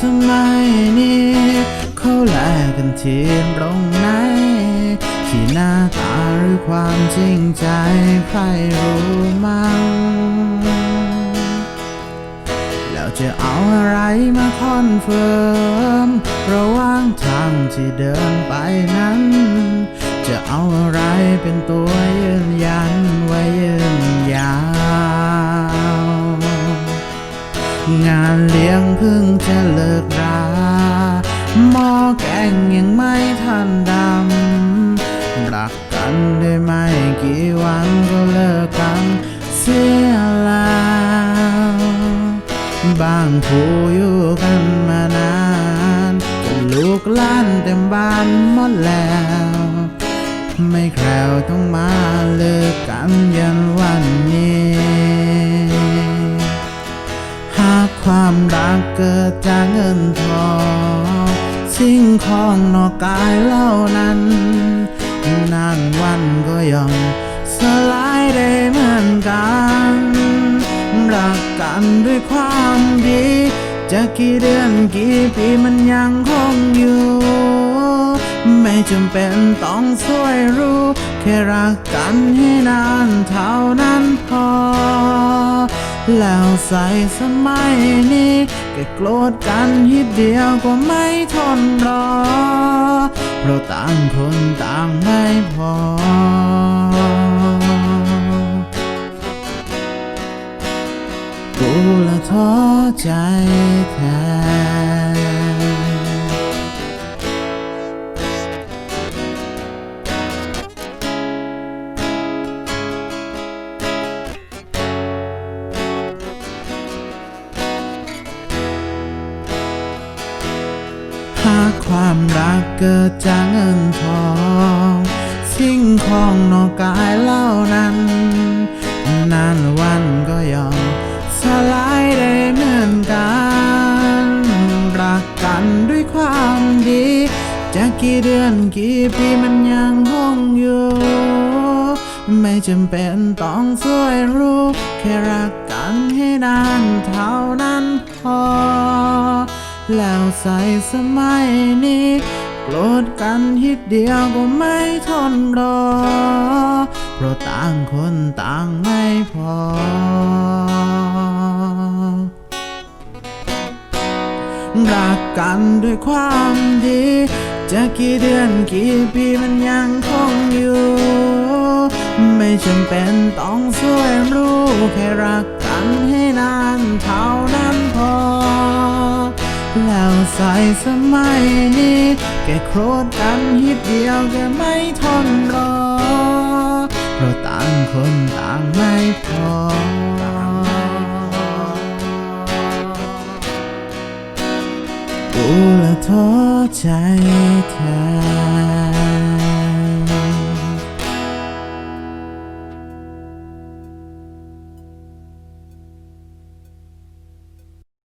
สมัยนี้เขาแลกกันที่ตรงไหนที่หน้าตาหรือความจริงใจใครรู้มั้งแล้วจะเอาอะไรมาคอนเฟิร์มระหว่างทางที่เดินไปนั้น จะเอาอะไรเป็นตัวยืนยันไว้ยืนยา งานเลี้ยงเพิ่งจะเลิกราหม้อแกงยังไม่ทันดำรักกันได้ไม่กี่วันก็เลิกกันเสียแล้วบางผู้อยู่กันมานานจนลูกล้านเต็มบ้านหมดแล้วไม่แคล้วต้องมาเลิกกันยันวันนี้ ความรักเกิดจากเงินทอง สิ่งของนอกกายเหล่านั้น นานวันก็ย่อมสลายได้เหมือนกัน รักกันด้วยความดี จะกี่เดือนกี่ปีมันยังคงอยู่ ไม่จำเป็นต้องสวยรู้ แค่รักกันให้นานเท่านั้นพอ แล้วใส่สมัยนี้ก็โกรธกันฮิตเดียวก็ไม่ทนรอ เพราะต่างคนต่างไม่พอ กูละท้อใจแทน ความรักเกิดจากเงินทอง สิ่งของนอกกายเหล่านั้น นานวันก็ยอมสลายได้เหมือนกัน รักกันด้วยความดี จะกี่เดือนกี่ปีมันยังคงอยู่ ไม่จำเป็นต้องสวยรู้ แค่รักกันให้นานเท่านั้นพอ แล้วใส่สมัยนี้โกรธกันฮิตเดียวก็ไม่ทนรอ เพราะต่างคนต่างไม่พอ รักกันด้วยความดี จะกี่เดือนกี่ปีมันยังคงอยู่ ไม่จำเป็นต้องสวยรู้ แค่รักกันให้นานเท่านั้น ใส่สมัยนี้แกโครธกันฮิตเดียวแกไม่ทนรอเพราะต่างคนต่างไม่พอกูละท้อใจแทน